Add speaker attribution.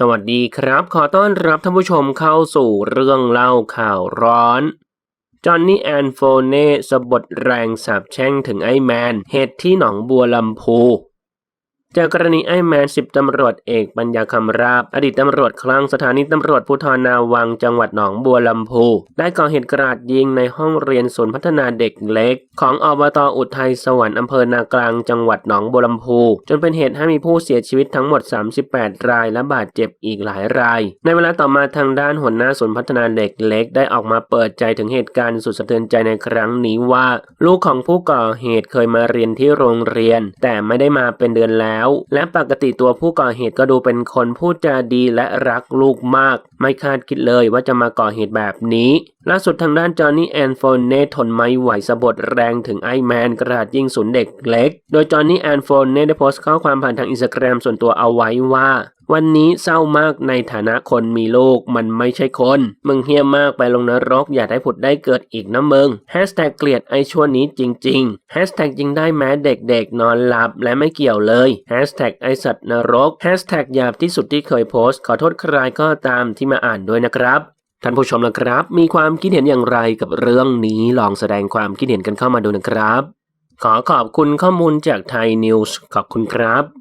Speaker 1: สวัสดีครับ ขอต้อนรับท่านผู้ชมเข้าสู่เรื่องเล่าข่าวร้อน จอห์นนี่แอนโฟเน่สบดแรงสาบแช่งถึงไอแมน เหตุที่หนองบัวลำพู จากกรณีไอ้แมนสิบตำรวจเอกปัญญาคำราบ อดีตตำรวจคลังสถานีตำรวจภูธรนาวังจังหวัดหนองบัวลำพู ได้ก่อเหตุกราดยิงในห้องเรียนศูนย์พัฒนาเด็กเล็ก ของอบตอุทัยสวรรค์อำเภอนากลางจังหวัดหนองบัวลำพู จนเป็นเหตุให้มีผู้เสียชีวิตทั้งหมด 38 รายและบาดเจ็บอีกหลายราย ในเวลาต่อมาทางด้านหัวหน้าศูนย์พัฒนาเด็กเล็ก ได้ออกมาเปิดใจถึงเหตุการณ์สุดสะเทือนใจในครั้งนี้ว่า ลูกของผู้ก่อเหตุเคยมาเรียนที่โรงเรียน แต่ไม่ได้มาเป็นเดือนแล้วและปกติตัวผู้ก่อเหตุก็ดูเป็นคนพูดจาดีและรักลูกมาก ไม่คาดคิดเลยว่าจะมาก่อเหตุแบบนี้ ล่าสุดทางด้านจอห์นนี่แอนโฟเน่ทนไม่ไหวสะบดแรงถึงไอแมนกระดาษยิงศูนย์เด็กเล็ก โดยจอห์นนี่แอนโฟเน่ได้โพสต์ข้อความผ่านทางอินสตาแกรมส่วนตัวเอาไว้ว่า วันนี้เศร้ามากในฐานะคนมีลูกมันไม่ใช่คน มึงเฮี้ยมากไปลงนรกอย่าได้ผุดได้เกิดอีกนะมึงแฮชแท็กเกลียดไอชั่วนี้จริงๆแฮชแท็กยิงได้แม้เด็กๆ นอนหลับและไม่เกี่ยวเลยแฮชแท็กไอสัตว์นรกแฮชแท็กหยาบที่สุดที่เคยโพสต์ ขอโทษใครก็ตามที่มาอ่านด้วยนะครับท่านผู้ชมนะครับ มีความคิดเห็นอย่างไรกับเรื่องนี้ลองแสดงความคิดเห็นกันเข้ามาดูนะครับ ขอขอบคุณข้อมูลจากไทยนิวส์ขอบคุณครับ